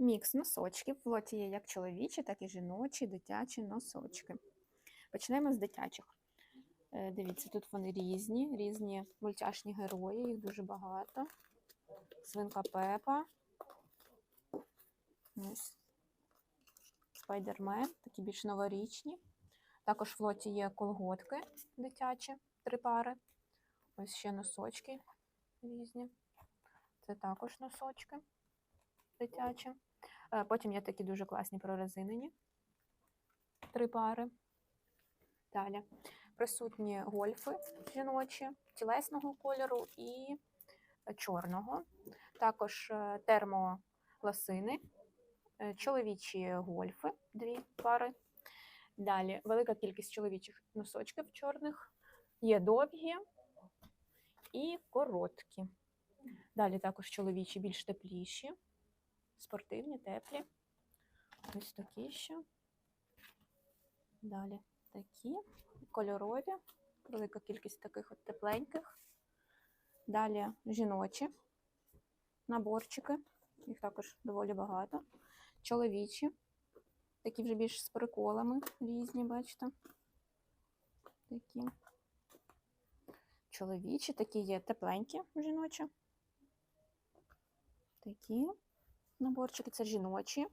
Мікс носочків. В лоті є як чоловічі, так і жіночі, дитячі носочки. Почнемо з дитячих. Е, Дивіться, тут вони різні, різні мультяшні герої, їх дуже багато. Свинка Пепа. Ось. Спайдермен, такі більш новорічні. Також в лоті є колготки дитячі, три пари. Ось ще носочки різні. Це також носочки дитячі. Е, Потім є такі дуже класні прорезинені. Три пари. Далі. Присутні гольфи жіночі, тілесного кольору і чорного. Також е, термоласини, е, чоловічі гольфи, дві пари. Далі велика кількість чоловічих носочків чорних, є довгі і короткі. Далі також чоловічі більш тепліші, спортивні, теплі. Ось такі ще. Далі такі кольорові, велика кількість таких от тепленьких. Далі жіночі наборчики, їх також доволі багато. Чоловічі, такі вже більш з приколами різні, бачите. Такі. Чоловічі, такі є тепленькі жіночі. Такі наборчики, це жіночі.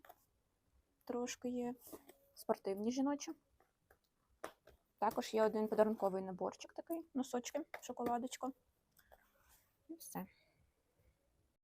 Трошки є спортивні жіночі. Також є один подарунковий наборчик такий, носочки, шоколадочка.